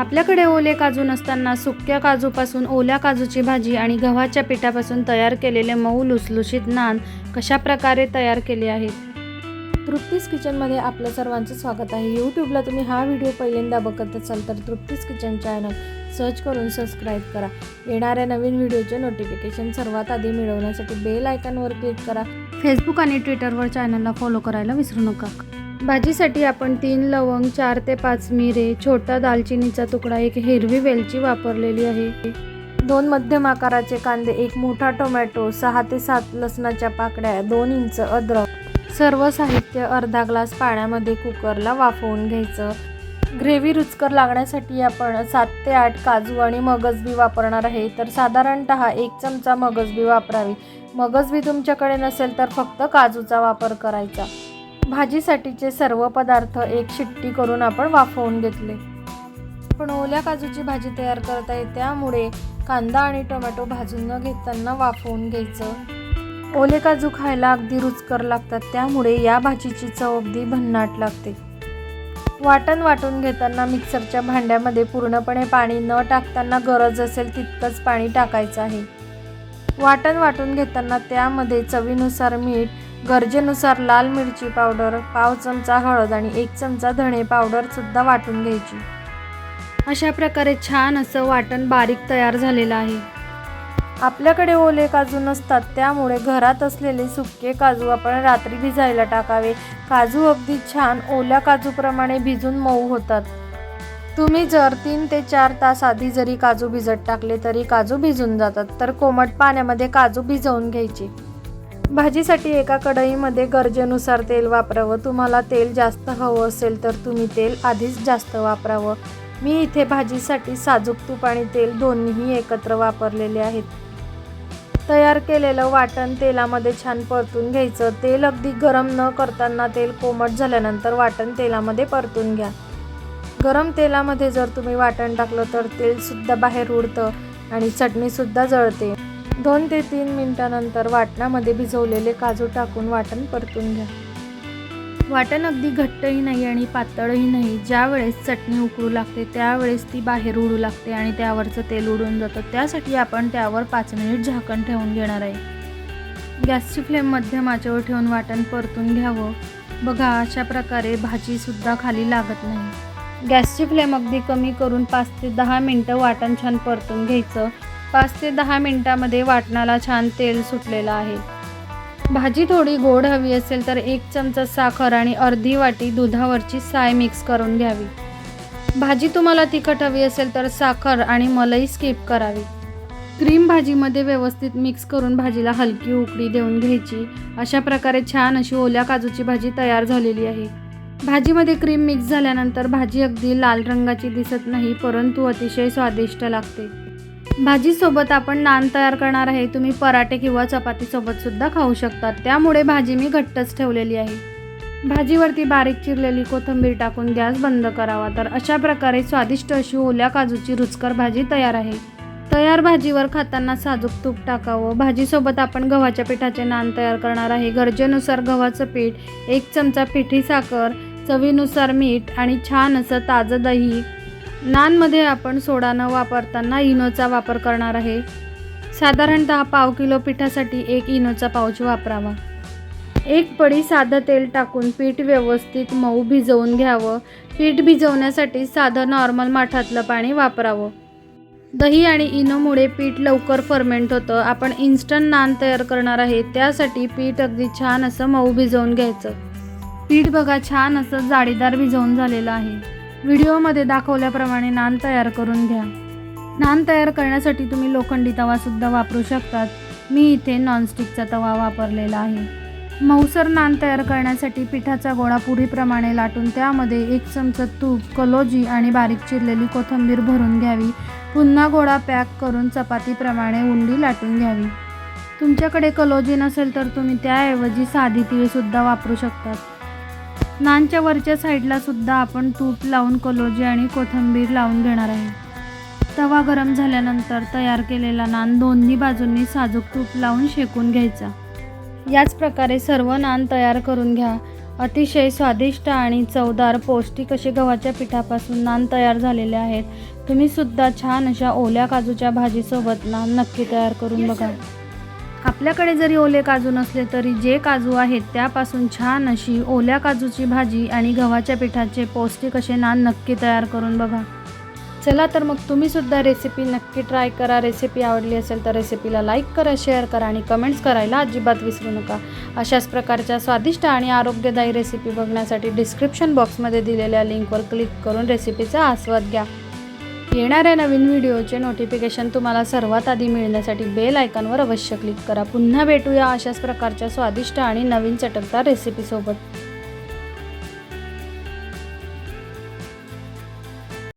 आपल्याकडे ओले काजू नसताना सुक्या काजूपासून ओल्या काजूची भाजी आणि गव्हाच्या पिठापासून तयार केलेले मऊ लुसलुशीत नान कशा प्रकारे तयार केले आहेत? तृप्तीस किचनमध्ये आपल्या सर्वांचं स्वागत आहे. यूट्यूबला तुम्ही हा व्हिडिओ पहिल्यांदा बघत असाल तर तृप्तीस किचन चॅनल सर्च करून सबस्क्राईब करा. येणाऱ्या नवीन व्हिडिओचे नोटिफिकेशन सर्वात आधी मिळवण्यासाठी बेल आयकॉनवर क्लिक करा. फेसबुक आणि ट्विटरवर चॅनलला फॉलो करायला विसरू नका. भाजीसाठी आपण तीन लवंग चार ते पाच मिरे छोटा दालचिनीचा तुकडा एक हिरवी वेलची वापरलेली आहे. दोन मध्यम आकाराचे कांदे एक मोठा टोमॅटो सहा ते सात लसणाच्या पाकड्या दोन इंच अद्रक. सर्व साहित्य अर्धा ग्लास पाण्यामध्ये कुकरला वाफवून घ्यायचं. ग्रेव्ही रुचकर लागण्यासाठी आपण सात ते आठ काजू आणि मगजबी वापरणार आहे. तर साधारणतः एक चमचा मगजबी वापरावी. मगजबी तुमच्याकडे नसेल तर फक्त काजूचा वापर करायचा. भाजीसाठीचे सर्व पदार्थ एक शिट्टी करून आपण वाफवून घेतले. पण ओल्या काजूची भाजी तयार करत आहे त्यामुळे कांदा आणि टोमॅटो भाजून न घेताना वाफवून घ्यायचं. ओले काजू खायला अगदी रुचकर लागतात. त्यामुळे या भाजीची चव अगदी भन्नाट लागते. वाटण वाटून घेताना मिक्सरच्या भांड्यामध्ये पूर्णपणे पाणी न टाकताना गरज असेल तितकंच पाणी टाकायचं आहे. वाटण वाटून घेताना त्यामध्ये चवीनुसार मीठ गरजेनुसार लाल मिरची पावडर पाव चमचा हळद आणि एक चमचा धणे पावडर सुद्धा वाटून घ्यायची. अशा प्रकारे छान असं वाटण बारीक तयार झालेलं आहे. आपल्याकडे ओले काजू नसतात त्यामुळे घरात असलेले सुके काजू आपण रात्री भिजायला टाकावे. काजू अगदी छान ओल्या काजूप्रमाणे भिजून मऊ होतात. तुम्ही जर तीन ते चार तास आधी जरी काजू भिजत टाकले तरी काजू भिजून जातात तर कोमट पाण्यामध्ये काजू भिजवून घ्यायचे. भाजीसाठी एका कढईमध्ये गरजेनुसार तेल वापरावं. तुम्हाला तेल जास्त हवं असेल तर तुम्ही तेल आधीच जास्त वापरावं. मी इथे भाजीसाठी साजूक तूप आणि तेल दोन्हीही एकत्र वापरलेले आहेत. तयार केलेलं वाटण तेलामध्ये छान परतून घ्यायचं. तेल अगदी गरम न करताना तेल कोमट झाल्यानंतर वाटण तेलामध्ये परतून घ्या. गरम तेलामध्ये जर तुम्ही वाटण टाकलं तर तेलसुद्धा बाहेर उडतं आणि चटणीसुद्धा जळते. दोन ते तीन मिनिटानंतर वाटणामध्ये भिजवलेले काजू टाकून वाटण परतून घ्या. वाटण अगदी घट्टही नाही आणि पातळही नाही. ज्या वेळेस चटणी उकळू लागते त्यावेळेस ती बाहेर उडू लागते आणि त्यावरचं तेल उडून जातं. त्यासाठी आपण त्यावर पाच मिनिट झाकण ठेवून घेणार आहे. गॅसची फ्लेम मध्यमाच्यावर ठेवून वाटण परतून घ्यावं. बघा अशा प्रकारे भाजीसुद्धा खाली लागत नाही. गॅसची फ्लेम अगदी कमी करून पाच ते दहा मिनटं वाटण छान परतून घ्यायचं. पाच ते दहा मिनटामध्ये वाटणाला छान तेल सुटलेलं आहे. भाजी थोडी गोड हवी असेल तर एक चमचा साखर आणि अर्धी वाटी दुधावरची साय मिक्स करून घ्यावी. भाजी तुम्हाला तिखट हवी असेल तर साखर आणि मलई स्किप करावी. क्रीम भाजीमध्ये व्यवस्थित मिक्स करून भाजीला हलकी उकडी देऊन घ्यायची. अशा प्रकारे छान अशी ओल्या काजूची भाजी तयार झालेली आहे. भाजीमध्ये क्रीम मिक्स झाल्यानंतर भाजी अगदी लाल रंगाची दिसत नाही परंतु अतिशय स्वादिष्ट लागते. भाजीसोबत आपण नान तयार करणार आहे. तुम्ही पराठे किंवा चपातीसोबत सुद्धा खाऊ शकतात. त्यामुळे भाजी मी घट्टच ठेवलेली आहे. भाजीवरती बारीक चिरलेली कोथिंबीर टाकून गॅस बंद करावा. तर अशा प्रकारे स्वादिष्ट अशी ओल्या काजूची रुचकर भाजी तयार आहे. तयार भाजीवर खाताना साजूक तूप टाकावं. भाजीसोबत आपण गव्हाच्या पिठाचे नान तयार करणार आहे. गरजेनुसार गव्हाचं पीठ एक चमचा पिठी साखर चवीनुसार मीठ आणि छान असं ताजं दही नानमध्ये आपण सोडा न वापरताना इनोचा वापर करणार आहे. साधारणतः पाव किलो पिठासाठी एक इनोचा पाऊच वापरावा. एक पडी साधं तेल टाकून पीठ व्यवस्थित मऊ भिजवून घ्यावं. पीठ भिजवण्यासाठी साधं नॉर्मल माठातलं पाणी वापरावं. दही आणि इनोमुळे पीठ लवकर फर्मेंट होतं. आपण इन्स्टंट नान तयार करणार आहे. त्यासाठी पीठ अगदी छान असं मऊ भिजवून घ्यायचं. पीठ बघा छान असं जाळीदार भिजवून झालेलं आहे. व्हिडिओमध्ये दाखवल्याप्रमाणे नान तयार करून घ्या. नान तयार करण्यासाठी तुम्ही लोखंडी तवासुद्धा वापरू शकतात. मी इथे नॉनस्टिकचा तवा वापरलेला आहे. मऊसर नान तयार करण्यासाठी पिठाचा गोळा पुरीप्रमाणे लाटून त्यामध्ये एक चमचा तूप कलोजी आणि बारीक चिरलेली कोथिंबीर भरून घ्यावी. पुन्हा गोळा पॅक करून चपातीप्रमाणे उंडी लाटून घ्यावी. तुमच्याकडे कलोजी नसेल तर तुम्ही त्याऐवजी साधी तीळसुद्धा वापरू शकतात. नानच्या वरच्या साईडला सुद्धा आपण तूप लावून कलोजी आणि कोथिंबीर लावून घेणार आहे. तवा गरम झाल्यानंतर तयार केलेला नान दोन्ही बाजूंनी साजूक तूप लावून शेकून घ्यायचा. याच प्रकारे सर्व नान तयार करून घ्या. अतिशय स्वादिष्ट आणि चवदार पौष्टिक असे गव्हाच्या पिठापासून नान तयार झालेले आहेत. तुम्ही सुद्धा छान अशा ओल्या काजूच्या भाजीसोबत नान नक्की तयार करून बघा. आपल्याकडे जरी ओले काजू नसले तरी जे काजू आहेत त्यापासून छान अशी ओल्या काजूची भाजी आणि गव्हाच्या पिठाचे पौष्टिक असे नान नक्की तयार करून बघा. चला तर मग तुम्ही सुद्धा रेसिपी नक्की ट्राय करा. रेसिपी आवडली असेल तर रेसिपीला लाईक करा शेअर करा आणि कमेंट्स करायला अजिबात विसरू नका. अशाच प्रकारच्या स्वादिष्ट आणि आरोग्यदायी रेसिपी बघण्यासाठी डिस्क्रिप्शन बॉक्समध्ये दिलेल्या लिंकवर क्लिक करून रेसिपीचा आस्वाद घ्या. येणाऱ्या नवीन व्हिडिओचे नोटिफिकेशन तुम्हाला सर्वात आधी मिळण्यासाठी बेल आयकॉनवर अवश्य क्लिक करा. पुन्हा भेटूया अशाच प्रकारच्या स्वादिष्ट आणि नवीन चटकदार रेसिपीसोबत